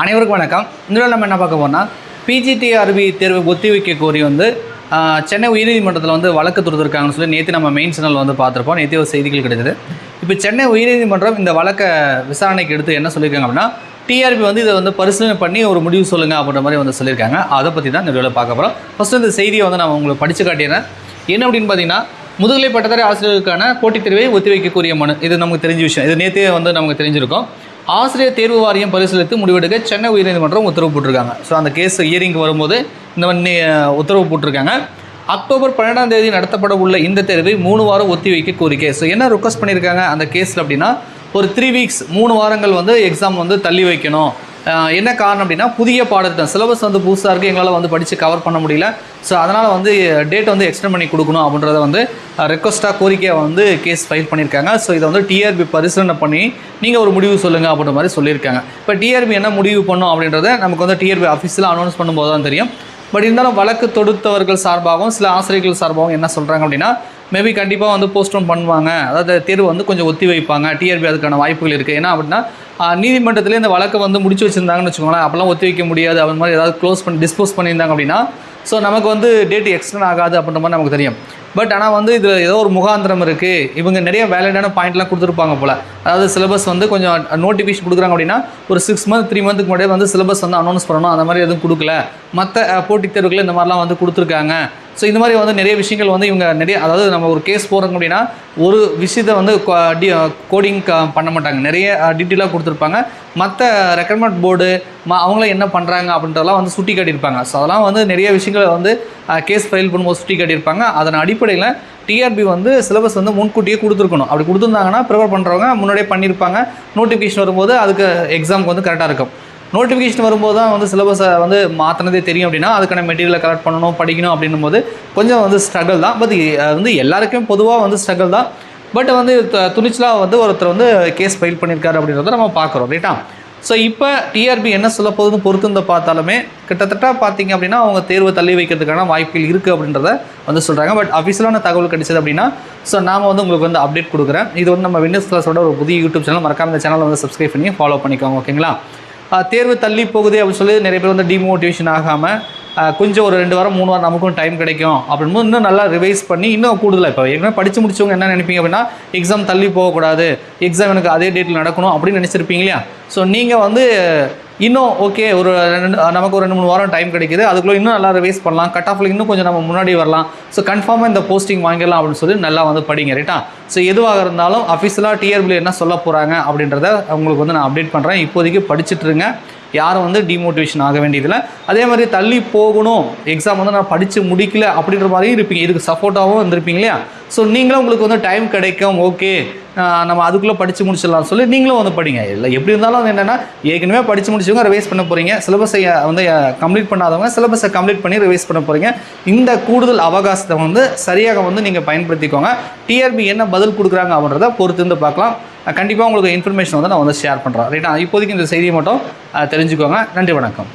அனைவருக்கும் வணக்கம். இந்த நம்ம என்ன பார்க்க போனால் பிஜிடிஆர்பி தேர்வு ஒத்திவைக்க கோரி வந்து சென்னை உயர்நீதிமன்றத்தில் வந்து வழக்கு தொடுத்துருக்காங்கன்னு சொல்லி நேற்று நம்ம மெயின் சேனல் வந்து பார்த்துருப்போம். நேற்று ஒரு செய்திகள் கிடைச்சது. இப்போ சென்னை உயர்நீதிமன்றம் இந்த வழக்கை விசாரணைக்கு எடுத்து என்ன சொல்லியிருக்காங்க அப்படின்னா டிஆர்பி வந்து இதை வந்து பரிசீலனை பண்ணி ஒரு முடிவு சொல்லுங்கள் அப்படின்ற மாதிரி வந்து சொல்லியிருக்காங்க. அதை பற்றி தான் இந்த வீடியோவில் பார்க்க போகிறோம் ஃபஸ்ட்டு இந்த செய்தியை வந்து நான் உங்களுக்கு படித்து காட்டிடுறேன். என்ன அப்படின்னு பார்த்தீங்கன்னா முதுகலை பட்டதாரி ஆசிரியர்களுக்கான போட்டித் தேர்வை ஒத்திவைக்கக்கூடிய மனு. இது நமக்கு தெரிஞ்ச விஷயம். இது நேற்றே வந்து நமக்கு தெரிஞ்சிருக்கும். ஆசிரியர் தேர்வு வாரியம் பரிசீலித்து முடிவெடுக்க சென்னை உயர்நீதிமன்றம் உத்தரவு போட்டிருக்காங்க. ஸோ அந்த கேஸ் ஹியரிங் வரும்போது இந்த மாதிரி உத்தரவு போட்டிருக்காங்க. அக்டோபர் பன்னெண்டாம் தேதி நடத்தப்பட உள்ள இந்த தேர்வை மூணு வாரம் ஒத்தி வைக்க கோரிக்கை. ஸோ என்ன ரிக்வஸ்ட் பண்ணியிருக்காங்க அந்த கேஸில் அப்படின்னா ஒரு த்ரீ வீக்ஸ் மூணு வாரங்கள் வந்து எக்ஸாம் வந்து தள்ளி வைக்கணும். என்ன காரணம் அப்படின்னா புதிய பாடத்திட்டம் சிலபஸ் வந்து புதுசாக இருக்குது எங்களால் வந்து படித்து கவர் பண்ண முடியல. ஸோ அதனால் வந்து டேட் வந்து எக்ஸ்டெண்ட் பண்ணி கொடுக்கணும் அப்படின்றத வந்து ரெக்வஸ்ட்டாக கோரிக்கையை வந்து கேஸ் ஃபைல் பண்ணியிருக்காங்க. ஸோ இதை வந்து டிஆர்பி பரிசீலனை பண்ணி நீங்கள் ஒரு முடிவு சொல்லுங்கள் அப்படின்ற மாதிரி சொல்லியிருக்காங்க. இப்போ டிஆர்பி என்ன முடிவு பண்ணும் அப்படின்றத நமக்கு வந்து டிஆர்பி ஆஃபீஸில் அனௌன்ஸ் பண்ணும்போது தான் தெரியும். பட் இருந்தாலும் வழக்கு தொடுத்தவர்கள் சார்பாகவும் சில ஆசிரியர்கள் சார்பாகவும் என்ன சொல்கிறாங்க அப்படின்னா மேபி கண்டிப்பாக வந்து போஸ்ட்போன் பண்ணுவாங்க. அதாவது தேர்வு வந்து கொஞ்சம் ஒத்தி வைப்பாங்க. டிஆர்பி அதுக்கான வாய்ப்புகள் இருக்குது ஏன்னா அப்படின்னா நீதிமன்றத்தில் நீதிமன்றத்திலே இந்த வழக்கை வந்து முடிச்சு வச்சுருந்தாங்கன்னு வச்சுக்கோங்களேன். அப்போல்லாம் ஒத்தி வைக்க முடியாது. அந்த மாதிரி ஏதாவது க்ளோஸ் பண்ணி டிஸ்போஸ் பண்ணியிருந்தாங்க அப்படின்னா ஸோ நமக்கு வந்து டேட் எக்ஸ்டெண்ட் ஆகாது அப்படின்ற மாதிரி நமக்கு தெரியும். பட் ஆனால் வந்து இதில் ஏதோ ஒரு முகாந்திரம் இருக்குது இவங்க நிறைய வேலிடான பாயிண்ட்லாம் கொடுத்துருப்பாங்க போல். அதாவது சிலபஸ் வந்து கொஞ்சம் நோட்டிஃபிகேஷன் கொடுக்குறாங்க அப்படின்னா ஒரு சிக்ஸ் மந்த் த்ரீ மந்த்துக்கு முன்னாடியே வந்து சிலபஸ் வந்து அனௌன்ஸ் பண்ணணும். அந்த மாதிரி எதுவும் கொடுக்கல. மற்ற போட்டித் தேர்வுகள் இந்த மாதிரிலாம் வந்து கொடுத்துருக்காங்க. ஸோ இந்த மாதிரி வந்து நிறைய விஷயங்கள் வந்து இவங்க நிறைய அதாவது நம்ம ஒரு கேஸ் போடுறோம் அப்படின்னா ஒரு விஷயத்தை வந்து கோடிங் பண்ண மாட்டாங்க. நிறைய டீட்டெயிலாக கொடுத்துருப்பாங்க. மற்ற ரெக்கமெண்ட் போர்டு ம அவங்கள என்ன பண்ணுறாங்க அப்படின்றதெல்லாம் வந்து சுட்டி காட்டியிருப்பாங்க. ஸோ அதெல்லாம் வந்து நிறைய விஷயங்களை வந்து கேஸ் ஃபைல் பண்ணும்போது சுட்டி காட்டியிருப்பாங்க. அதன் அடிப்படையில் டிஆர்பி வந்து சிலபஸ் வந்து முன்கூட்டியே கொடுத்துருக்கணும். அப்படி கொடுத்துருந்தாங்கன்னா ப்ரிப்பேர் பண்ணுறவங்க முன்னாடியே பண்ணியிருப்பாங்க. நோட்டிஃபிகேஷன் வரும்போது அதுக்கு எக்ஸாமுக்கு வந்து கரெக்டாக இருக்கும். நோட்டிஃபிகேஷன் வரும்போது தான் வந்து சிலபஸை வந்து மாற்றினதே தெரியும் அப்படின்னா அதுக்கான மெட்டீரியலை கலெக்ட் பண்ணணும் படிக்கணும் அப்படின்னும் போது கொஞ்சம் வந்து ஸ்ட்ரகிள் தான். பட் வந்து எல்லாருக்கும் பொதுவாக வந்து ஸ்ட்ரகிள் தான். பட் வந்து த- துணிச்சலாக வந்து ஒருத்தர் வந்து கேஸ் ஃபைல் பண்ணியிருக்காரு அப்படின்றத நம்ம பார்க்குறோம் ரைட்டா ஸோ இப்போ டிஆர்பி என்ன சொல்ல போகுதுன்னு பொறுத்து பார்த்தாலுமே கிட்டத்தட்ட பார்த்தீங்க அப்படின்னா அவங்க தேர்வை தள்ளி வைக்கிறதுக்கான வாய்ப்புகள் இருக்குது அப்படின்றத வந்து சொல்கிறாங்க பட் அஃபிஷியலான தகவல் கிடைச்சது அப்படின்னா ஸோ நாம் வந்து உங்களுக்கு வந்து அப்டேட் கொடுக்குறேன். இது வந்து நம்ம விண்டர்ஸ் கிளாஸோட ஒரு புதிய யூடியூப் சேனல் மறக்காம இந்த சேனலை வந்து சப்ஸ்கிரைப் பண்ணி ஃபாலோ பண்ணிக்கோங்க ஓகேங்களா தேர்வு தள்ளி போகுது அப்படின்னு சொல்லி நிறைய பேர் வந்து டிமோட்டிவேஷன் ஆகாமல் கொஞ்சம் ஒரு ரெண்டு வாரம் மூணு வாரம் நமக்கும் டைம் கிடைக்கும் அப்படின்போது இன்னும் நல்லா ரிவைஸ் பண்ணி இன்னும் கூடுதலாக இப்போ ஏற்கனவே படித்து முடிச்சவங்க என்ன நினைப்பீங்க அப்படின்னா எக்ஸாம் தள்ளி போகக்கூடாது எக்ஸாம் எனக்கு அதே டேட்டில் நடக்கணும் அப்படின்னு நினச்சிருப்பீங்க இல்லையா? ஸோ நீங்கள் வந்து இன்னும் ஓகே ஒரு ரெண்டு நமக்கு ஒரு ரெண்டு மூணு வாரம் டைம் கிடைக்குது. அதுக்குள்ளே இன்னும் நல்லா ரிவைஸ் பண்ணலாம். கட் ஆஃபில் இன்னும் கொஞ்சம் நம்ம முன்னாடி வரலாம். ஸோ கன்ஃபார்மாக இந்த போஸ்டிங் வாங்கிடலாம் அப்படின்னு சொல்லி நல்லா வந்து படிங்க ரைட்டா ஸோ எதுவாக இருந்தாலும் அஃபீஷியலாக டிஆர்பியில் என்ன சொல்ல போகிறாங்க அப்படின்றத உங்களுக்கு வந்து நான் அப்டேட் பண்ணுறேன் இப்போதைக்கு படிச்சுட்டு இருங்க. யாரும் வந்து டிமோட்டிவேஷன் ஆக வேண்டியதில்லை. அதே மாதிரி தள்ளி போகணும். எக்ஸாம் வந்து நான் படித்து முடிக்கல அப்படின்ற மாதிரியும் இருப்பீங்க. இதுக்கு சப்போர்ட்டாகவும் இருந்திருப்பீங்க இல்லையா? ஸோ நீங்களும் உங்களுக்கு வந்து டைம் கிடைக்கும் ஓகே நம்ம அதுக்குள்ளே படித்து முடிச்சிடலாம் சொல்லி நீங்களும் வந்து படிங்க. இல்லை எப்படி இருந்தாலும் வந்து என்னென்னா ஏற்கனவே படித்து முடிச்சவங்க ரிவைஸ் பண்ண போகிறீங்க சிலபஸை வந்து கம்ப்ளீட் பண்ணாதவங்க சிலபஸை கம்ப்ளீட் பண்ணி ரிவைஸ் பண்ண போகிறீங்க இந்த கூடுதல் அவகாசத்தை வந்து சரியாக வந்து நீங்கள் பயன்படுத்திக்கோங்க. டிஆர்பி என்ன பதில் கொடுக்குறாங்க அப்படின்றத பொறுத்து வந்து பார்க்கலாம். கண்டிப்பாக உங்களுக்கு இன்ஃபர்மேஷன் வந்து நான் வந்து ஷேர் பண்ணுறேன் ரைட்டா இப்போதைக்கு இந்த செய்தியை மட்டும் தெரிஞ்சுக்கோங்க. நன்றி வணக்கம்.